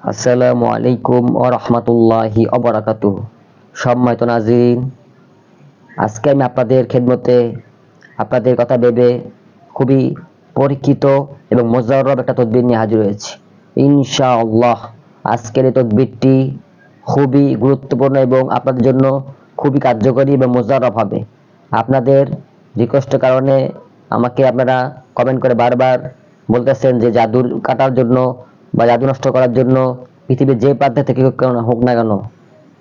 আসসালামু আলাইকুম ও রহমতুল্লাহি অবরাকাতু সম্মানিত নাজিরিন, আজকে আমি আপনাদের খেদমতে আপনাদের কথা ভেবে খুবই পরীক্ষিত এবং মোজাররব একটা তদবির নিয়ে হাজির হয়েছি। ইনশাআল্লাহ আজকের এই তদবিরটি খুবই গুরুত্বপূর্ণ এবং আপনাদের জন্য খুবই কার্যকরী এবং মোজাররব হবে। আপনাদের রিকোয়েস্টের কারণে আমাকে আপনারা কমেন্ট করে বারবার বলতেছেন যে জাদুর কাটার জন্য বা জাদু নষ্ট করার জন্য পৃথিবীর যে প্রান্তে থেকে হোক না কেন,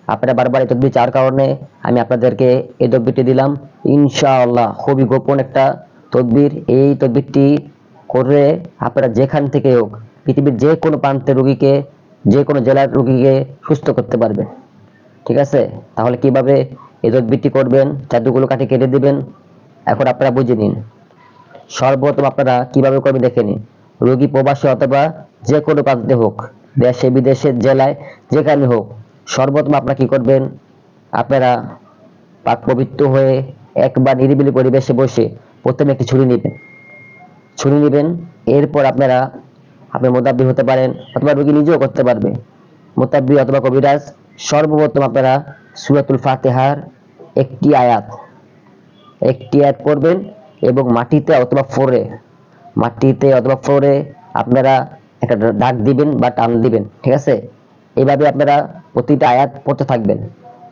আপনারা বারবার এই তদবির চার কারণে আমি আপনাদেরকে এই তদবিরটি দিলাম। ইনশাআল্লাহ খুবই গোপন একটা তদবির। এই তদবিরটি করে আপনারা যেখান থেকে হোক, পৃথিবীর যে কোনো প্রান্তের রুগীকে, যে কোনো জেলার রুগীকে সুস্থ করতে পারবে। ঠিক আছে? তাহলে কীভাবে এই তদবিরটি করবেন, জাদুগুলো কাটে কেটে দিবেন, এখন আপনারা বুঝে নিন। সর্বপ্রথম আপনারা কীভাবে করবেন দেখে নিন। রোগী প্রবাসী অথবা যে কোনো প্রান্তে হোক, দেশে বিদেশে জেলায়, যেখানে হোক, সর্বপ্রথম আপনারা কি করবেন? আপনারা পাক পবিত্র হয়ে একবার নিরিবিলি পরিবেশে বসে প্রথমে একটি ছুরি নেবেন। ছুরি নেবেন, এরপর আপনারা, আপনি মোতাব্বি হতে পারেন অথবা রোগী নিজেও করতে পারবে। মোতাব্বি অথবা কবিরাজ, সর্বপ্রথম আপনারা সুরাতুল ফাতেহার একটি আয়াত একটি আয়াত করবেন এবং মাটিতে অথবা ফ্লোরে মাটিতে অথবা ফ্লোরে আপনারা একটা ডাক দিবেন বা টান দিবেন, ঠিক আছে? এইভাবে আপনারা প্রতিটা আয়াত পড়তে থাকবেন।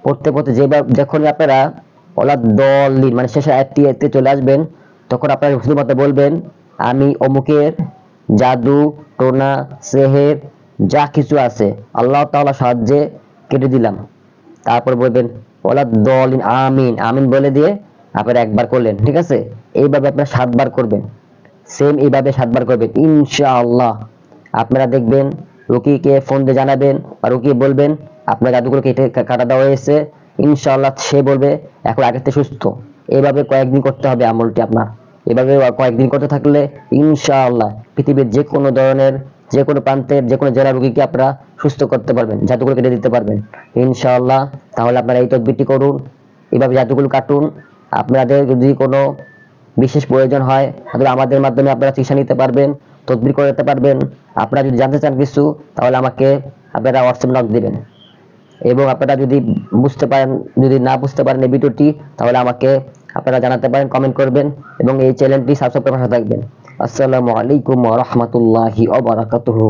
পড়তে পড়তে যেভাবে যখন আপনারা ওলা দলিন মানে শেষে আয়াতটি এতে চলে আসবেন, তখন আপনারা শুধুমাত্র বলবেন, আমি অমুকের জাদু, টোনা, সেহের, যা কিছু আছে, আল্লাহ তাআলা সাহায্যে কেটে দিলাম। তারপর বলবেন ওলা দলিন আমিন। আমিন বলে দিয়ে আপনারা একবার করলেন, ঠিক আছে? এইভাবে আপনারা সাতবার করবেন। সেম এইভাবে সাতবার করবেন। ইনশাআল্লাহ। আপনারা দেখবেন, রুকিকে ফোন দিয়ে জানাবেন বা রুকি বলবেন, আপনার জাদুগুলো কেটে কাটা দেওয়া হয়েছে। ইনশাআল্লাহ সে বলবে, এখন আগের থেকে সুস্থ। এইভাবে কয়েকদিন করতে হবে আমলটি আপনার। এভাবে কয়েকদিন করতে থাকলে ইনশাআল্লাহ পৃথিবীর যে কোনো ধরনের যে কোনো প্রান্তের যে কোনো জেলার রুগীকে আপনারা সুস্থ করতে পারবেন জাদুগুলো কেটে দিতে পারবেন। ইনশাআল্লাহ, তাহলে আপনারা এই তদবিরটি করুন। এভাবে জাদুগুলো কাটুন। আপনাদের যদি কোনো বিশেষ প্রয়োজন হয় তাহলে আমাদের মাধ্যমে আপনারা চিকিৎসা নিতে পারবেন, তদবির করে নিতে পারবেন। আপনারা যদি জানতে চান কিছু, তাহলে আমাকে আপনারা হোয়াটসঅ্যাপ নক দিবেন। এবং আপনারা যদি বুঝতে পারেন, যদি না বুঝতে পারেন এই ভিডিওটি, তাহলে আমাকে আপনারা জানাতে পারেন কমেন্ট করবেন, এবং এই চ্যানেলটি সাবস্ক্রাইব করে থাকবেন। আসসালামু আলাইকুম ওয়া রাহমাতুল্লাহি ওয়া বারাকাতুহু।